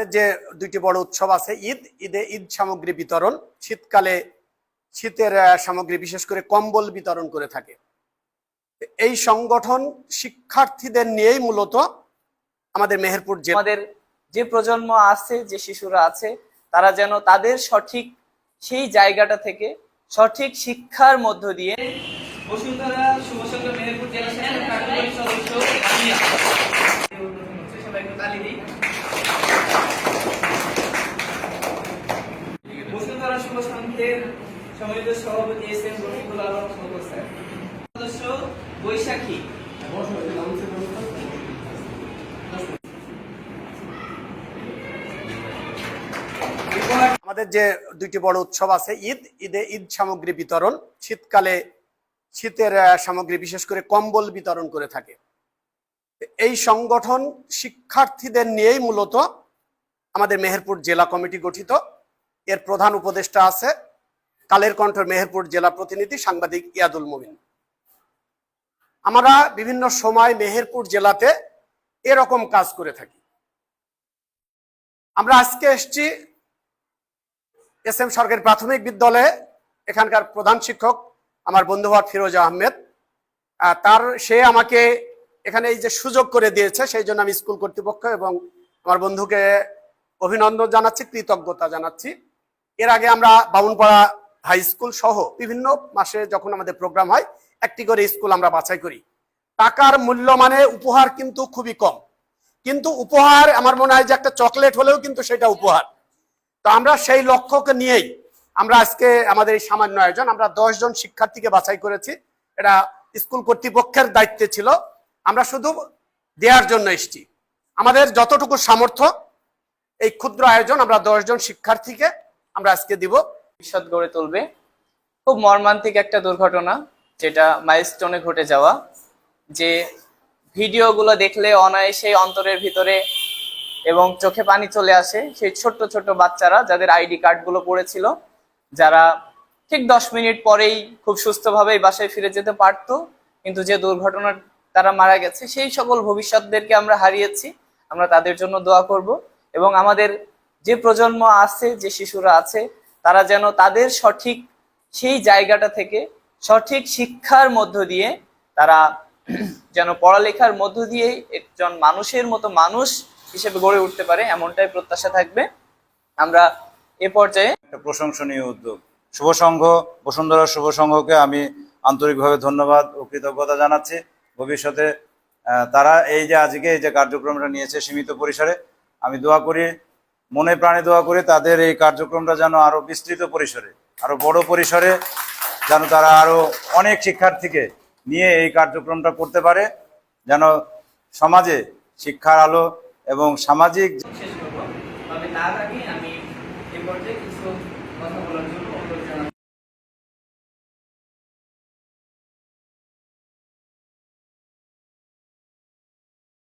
আমাদের যে দুইটি বড় উৎসব আছে ঈদ ঈদে ঈদ সামগ্রী বিতরণ শীতকালে শীতের সামগ্রী বিশেষ করে কম্বল বিতরণ করে থাকে। এই সংগঠন শিক্ষার্থীদের নিয়েই মূলত আমাদের মেহেরপুর জেলা। আমাদের যে প্রজন্ম আছে যে শিশুরা আছে তারা যেন তাদের সঠিক সেই জায়গাটা থেকে সঠিক শিক্ষার মধ্য দিয়ে বসুন্ধরা শুভসংঘ মেহেরপুর জেলা সদস্য আমাদের যে দুইটি বড় উৎসব আছে, ঈদ, ঈদে ঈদ সামগ্রী বিতরণ, শীতকালে শীতের সামগ্রী, বিশেষ করে কম্বল বিতরণ করে থাকে। এই সংগঠন শিক্ষার্থীদের নিয়েই মূলত আমাদের মেহেরপুর জেলা কমিটি গঠিত। এর প্রধান উপদেষ্টা আছে কালের কণ্ঠের মেহেরপুর জেলা প্রতিনিধি সাংবাদিক ইয়াদুল মুমিন। আমরা বিভিন্ন সময় মেহেরপুর জেলাতে এরকম কাজ করে থাকি। আমরা আজকে এসছি এস এম সরকারি প্রাথমিক বিদ্যালয়ে এখানকার প্রধান শিক্ষক আমার বন্ধু হওয়ার ফিরোজ আহমেদ। আহ, তার সে আমাকে এখানে এই যে সুযোগ করে দিয়েছে সেই জন্য আমি স্কুল কর্তৃপক্ষ এবং আমার বন্ধুকে অভিনন্দন জানাচ্ছি কৃতজ্ঞতা জানাচ্ছি। এর আগে আমরা বামুনপাড়া হাই স্কুল সহ বিভিন্ন মাসে যখন আমাদের প্রোগ্রাম হয়, একটি করে স্কুল আমরা বাছাই করি। টাকার মূল্য মানে উপহার কিন্তু খুবই কম। কিন্তু উপহার আমার মনে হয় যে একটা চকলেট হলেও কিন্তু সেটা উপহার। তো আমরা সেই লক্ষ্যকে নিয়েই আমরা আজকে আমাদের এই সামান্য আয়োজন, আমরা জন শিক্ষার্থীকে বাছাই করেছি। এটা স্কুল কর্তৃপক্ষের দায়িত্বে ছিল। আমরা শুধু দেওয়ার জন্য এসেছি। আমাদের যতটুকু সামর্থ্য, এই ক্ষুদ্র আয়োজন আমরা জন শিক্ষার্থীকে আমরা আজকে দিব। ভবিষ্যৎ গড়ে তুলবে। খুব মর্মান্তিক একটা দুর্ঘটনা, যেটা মাইলস্টোনে ঘটে যাওয়া, যে ভিডিওগুলো দেখলে অনায়াসে অন্তরের ভিতরে এবং চোখে পানি চলে আসে। সেই ছোট্ট ছোট্ট বাচ্চারা যাদের আইডি কার্ডগুলো পড়েছিল, যারা ঠিক দশ মিনিট পরেই খুব সুস্থভাবে বাসায় ফিরে যেতে পারতো, কিন্তু যে দুর্ঘটনার তারা মারা গেছে, সেই সকল ভবিষ্যৎদেরকে আমরা হারিয়েছি। আমরা তাদের জন্য দোয়া করব এবং আমাদের যে প্রজন্ম আছে, যে শিশুরা আছে, তারা যেন তাদের সঠিক সেই জায়গাটা থেকে সঠিক শিক্ষার মধ্য দিয়ে তারা যেন পড়ালেখার মধ্য দিয়ে একজন মানুষের মতো মানুষ হিসেবে গড়ে উঠতে পারে, এমনটাই প্রত্যাশা থাকবে। আমরা এ পর্যায়ে একটা প্রশংসনীয় উদ্যোগ। শুভ সংঘ, বসুন্ধরা শুভ সংঘকে আমি আন্তরিকভাবে ধন্যবাদ ও কৃতজ্ঞতা জানাচ্ছি। ভবিষ্যতে তারা এই যে আজকে এই যে কার্যক্রমটা নিয়েছে সীমিত পরিসরে, আমি দোয়া করি মনে প্রাণে দোয়া করে তাদের এই কার্যক্রমটা যেন আরও বিস্তৃত পরিসরে, আরও বড় পরিসরে যেন তারা আরও অনেক শিক্ষার্থীকে নিয়ে এই কার্যক্রমটা করতে পারে, যেন সমাজে শিক্ষার আলো এবং সামাজিক শেষ করব। তবে তার আগে আমি পর্যায়ে কিছু কথা বলার জন্য